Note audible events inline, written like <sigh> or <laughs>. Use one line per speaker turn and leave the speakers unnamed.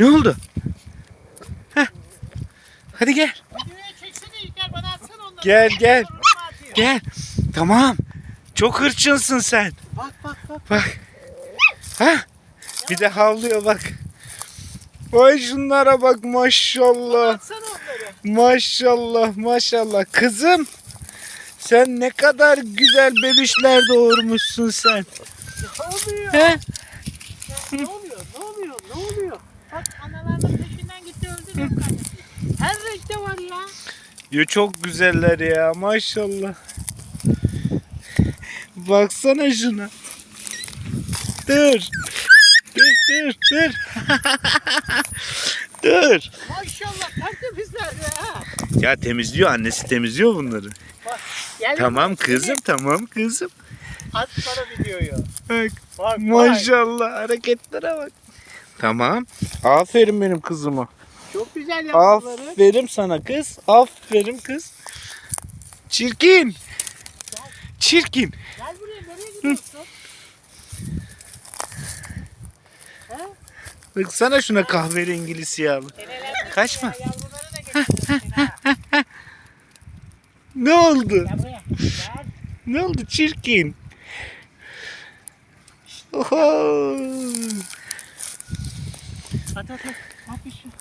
Ne oldu? Heh. Hadi gel. Gel, gel. Gel. Tamam. Çok hırçınsın sen.
Bak bak bak.
Bak. Ha? Bir de havlıyor bak. Vay şunlara bak maşallah. Maşallah maşallah. Kızım. Sen ne kadar güzel bebişler doğurmuşsun sen.
Ne oluyor?
He?
Ne oluyor? Ne oluyor? Ne oluyor? Bak analarının peşinden gitti öldü tanesi. Her renkte var ya.
Ya çok güzeller ya maşallah. Baksana şuna. Dur. Dur dur dur. <laughs> dur.
Maşallah tertemizler ya.
Ya temizliyor annesi temizliyor bunları.
Bak. Gel
Tamam kızım tamam kızım.
At bana videoyu.
Bak
Bak
maşallah hareketlere bak. Tamam. Aferin benim kızıma.
Çok güzel yavruları.
Aferin sana kız. Aferin kız. Çirkin. Çirkin.
Gel buraya nereye gidiyorsun? He?
Baksana şuna kahverengi siyahlı. Kaçma.
ya, Yavruları da getirmişsin ha.
Ne oldu?
Gel buraya. Gel.
Ne oldu çirkin? Oho.
At at at. At bir şey.